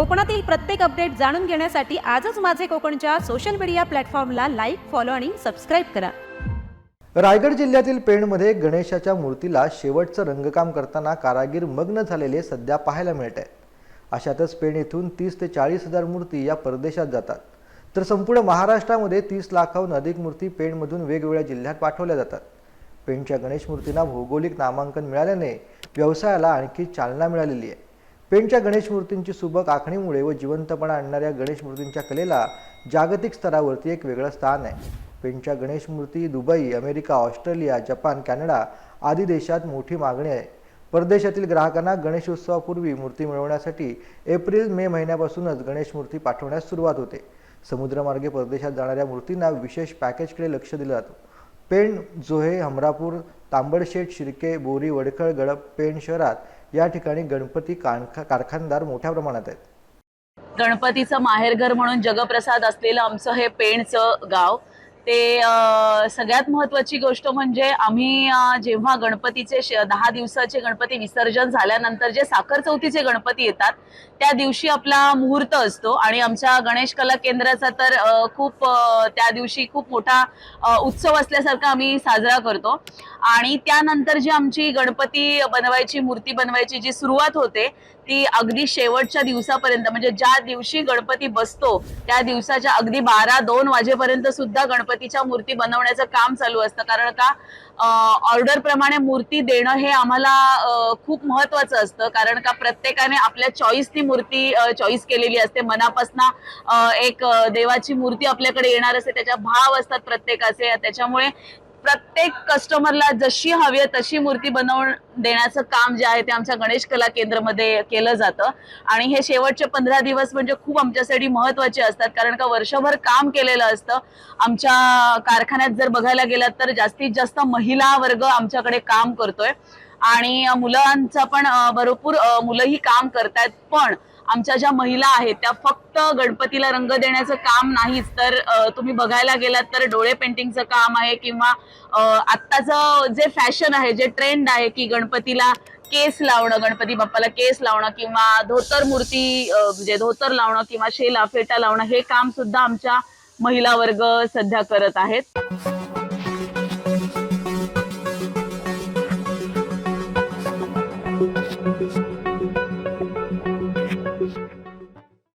कोकणातील प्रत्येक अपडेट जाणून घेण्यासाठी आजच माझे कोकणच्या सोशल मीडिया प्लॅटफॉर्मला लाईक फॉलो आणि सबस्क्राईब करा. रायगड जिल्ह्यातील पेणमध्ये गणेशाच्या मूर्तीला शेवटचं रंगकाम करताना कारागीर मग्न झालेले सध्या पाहायला मिळत आहेत अशातच पेण येथून तीस ते चाळीस हजार मूर्ती या परदेशात जातात. तर संपूर्ण महाराष्ट्रामध्ये तीस लाखाहून अधिक मूर्ती पेणमधून वेगवेगळ्या जिल्ह्यात पाठवल्या जातात. पेणच्या गणेश मूर्तींना भौगोलिक नामांकन मिळाल्याने व्यवसायाला आणखी चालना मिळालेली आहे. पेणच्या गणेश मूर्तींची सुबक आखणीमुळे व जिवंतपणा आणणाऱ्या गणेश मूर्तींच्या कलेला जागतिक स्तरावरती एक वेगळं स्थान आहे. पेणच्या गणेश मूर्ती Dubai America Australia Japan Canada आदी देशात मोठी मागणी आहे. परदेशातील ग्राहकांना गणेशोत्सवापूर्वी मूर्ती मिळवण्यासाठी एप्रिल मे महिन्यापासूनच गणेश मूर्ती पाठवण्यास सुरुवात होते. समुद्रमार्गे परदेशात जाणाऱ्या मूर्तींना विशेष पॅकेजकडे लक्ष दिलं जातं. पेण जोहे हमरापूर तांबडशेठ शिर्के बोरी वडखळ गडप पेण शहरात या ठिकाणी गणपती कारखा कारखानदार मोठ्या प्रमाणात आहेत. गणपतीचं माहेरघर म्हणून जगप्रसाद असलेलं आमचं हे पेणचं गाव ते सगळ्यात महत्वाची गोष्ट म्हणजे आम्ही जेव्हा गणपतीचे दहा दिवसाचे गणपती विसर्जन झाल्यानंतर जे साखर चौथीचे गणपती येतात त्या दिवशी आपला मुहूर्त असतो. आणि आमच्या गणेश कला केंद्राचा तर खूप त्या दिवशी खूप मोठा उत्सव असल्यासारखा आम्ही साजरा करतो. आणि त्यानंतर जी आमची गणपती बनवायची मूर्ती बनवायची जी सुरुवात होते ती अगदी शेवटच्या दिवसापर्यंत म्हणजे ज्या दिवशी गणपती बसतो त्या दिवसाच्या अगदी बारा दोन वाजेपर्यंत सुद्धा गणपती गणपतीच्या मूर्ती बनवण्याचं काम चालू असतं. कारण का ऑर्डर प्रमाणे मूर्ती देणं हे आम्हाला खूप महत्वाचं असतं. कारण का प्रत्येकाने आपल्या चॉईसनी मूर्ती चॉईस केलेली असते. मनापासनं एक देवाची मूर्ती आपल्याकडे येणार असते. त्याच्या भाव असतात प्रत्येकाचे. त्याच्यामुळे प्रत्येक कस्टमरला जशी हवी आहे तशी मूर्ती बनवून देण्याचं काम जे आहे ते आमच्या गणेश कला केंद्रामध्ये केलं जातं. आणि हे शेवटचे पंधरा दिवस म्हणजे खूप आमच्यासाठी महत्त्वाचे असतात. कारण का वर्षभर काम केलेलं असतं. आमच्या कारखान्यात जर बघायला गेलात तर जास्तीत जास्त महिला वर्ग आमच्याकडे काम करतोय. आणि मुलांचा पण भरपूर मुलंही काम करतायत. पण आमच्या ज्या महिला आहेत त्या फक्त गणपतीला रंग देण्याचं काम नाहीच तर तुम्ही बघायला गेलात तर डोळे पेंटिंगचं काम आहे किंवा आत्ताचं जे फॅशन आहे जे ट्रेंड आहे की गणपतीला केस लावणं गणपती बाप्पाला केस लावणं किंवा धोतर मूर्ती म्हणजे धोतर लावणं किंवा शेला फेटा लावणं हे काम सुद्धा आमच्या महिला वर्ग सध्या करत आहेत.